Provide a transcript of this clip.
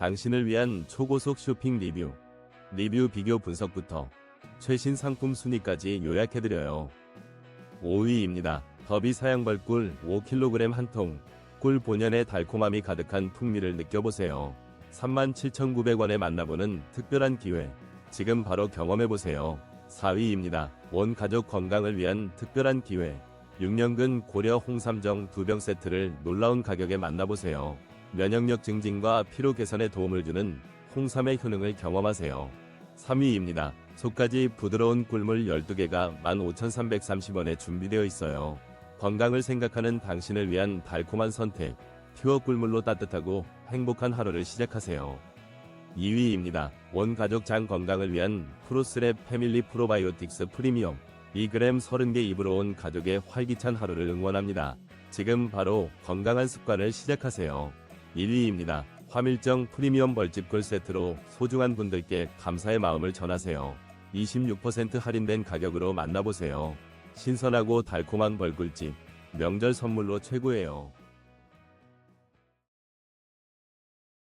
당신을 위한 초고속 쇼핑 리뷰. 리뷰 비교 분석부터 최신 상품 순위까지 요약해드려요. 5위입니다. 더비 사양벌꿀 5kg 한 통. 꿀 본연의 달콤함이 가득한 풍미를 느껴보세요. 37,900원에 만나보는 특별한 기회. 지금 바로 경험해보세요. 4위입니다. 온 가족 건강을 위한 특별한 기회. 6년근 고려 홍삼정 두 병 세트를 놀라운 가격에 만나보세요. 면역력 증진과 피로 개선에 도움을 주는 홍삼의 효능을 경험하세요. 3위입니다. 속까지 부드러운 꿀물 12개가 15,330원에 준비되어 있어요. 건강을 생각하는 당신을 위한 달콤한 선택. 퓨어 꿀물로 따뜻하고 행복한 하루를 시작하세요. 2위입니다. 온 가족 장 건강을 위한 프로스랩 패밀리 프로바이오틱스 프리미엄 2g 30개 입으로 온 가족의 활기찬 하루를 응원합니다. 지금 바로 건강한 습관을 시작하세요. 1위입니다. 화밀정 프리미엄 벌집꿀 세트로 소중한 분들께 감사의 마음을 전하세요. 26% 할인된 가격으로 만나보세요. 신선하고 달콤한 벌꿀집. 명절 선물로 최고예요.